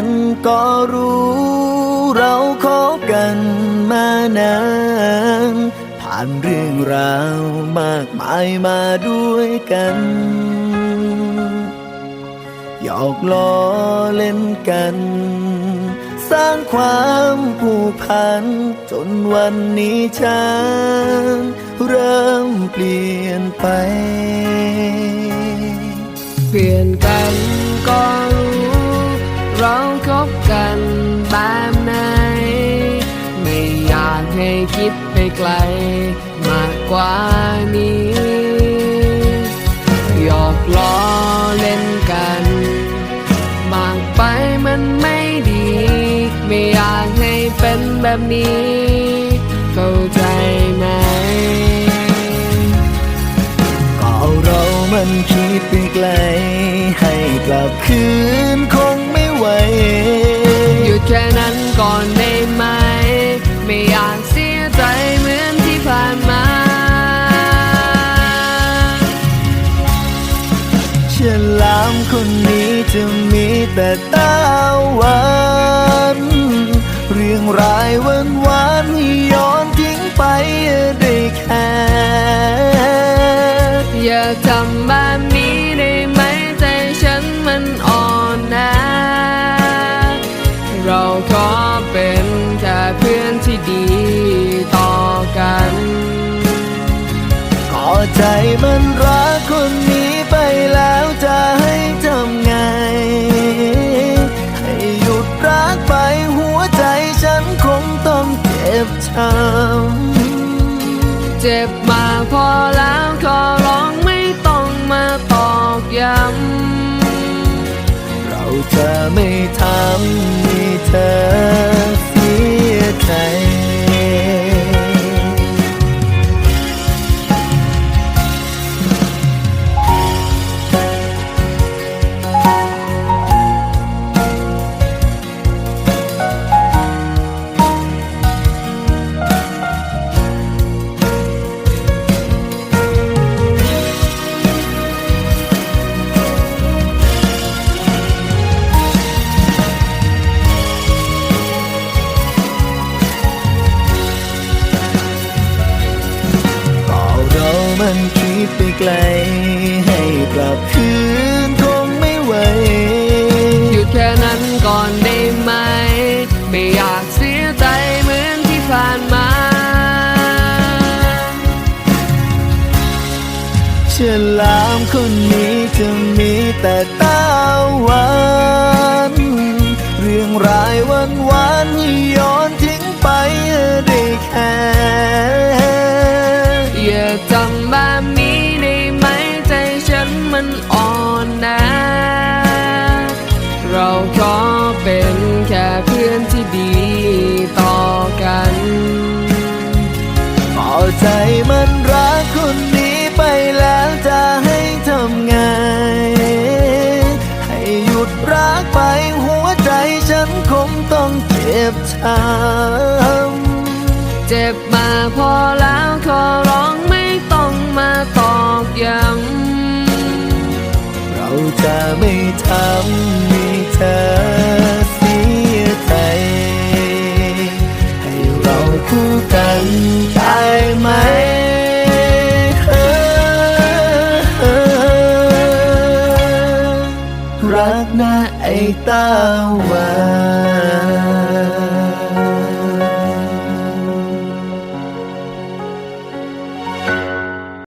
กันก็รู้เราคบกันมานาน ผ่านเรื่องราวมากมายมาด้วยกันหยอกล้อเล่นกัน สร้างความผูกพัน จนวันนี้ฉันเริ่มเปลี่ยนไป เปลี่ยนกันก็ากให้คิดไปไกล มากกว่านี้หยอกล้อเล่นกัน มากไปมันไม่ดี ไม่อยากให้เป็นแบบนี้ คนนี้จะมีแต่ตาหวานเรื่องรายวันวานให้ย้อนทิ้งไปได้แค่อย่าทำแบบนี้ได้ไหมใจฉันมันอ่อนนะ เราขอเป็นแค่เพื่อนที่ดีต่อกันก็ใจมันรักคนนี้ไปแล้ว จ็บช้ำเจ็บมากพอแล้วขอร้องไม่ต้องมาตอกย้ำเราจะไม่ทำให้เธอเสียใจ มันคิดไปไกล ให้กลับคืนคงไม่ไหว หยุดแค่นั้นก่อนได้ไหม ไม่อยากเสียใจเหมือนที่ผ่านมา เชื่อลามคนนี้จะมีแต่ตาหวาน เรื่องรายวันวานย้อน ใจมันรักคนนี้ไปแล้วจะให้ทำไง ให้หยุดรักไปหัวใจฉันคงต้องเจ็บช้ำเจ็บมาพอแล้วขอร้องไม่ต้องมาตอกย้ำเราจะไม่ทำ อรัก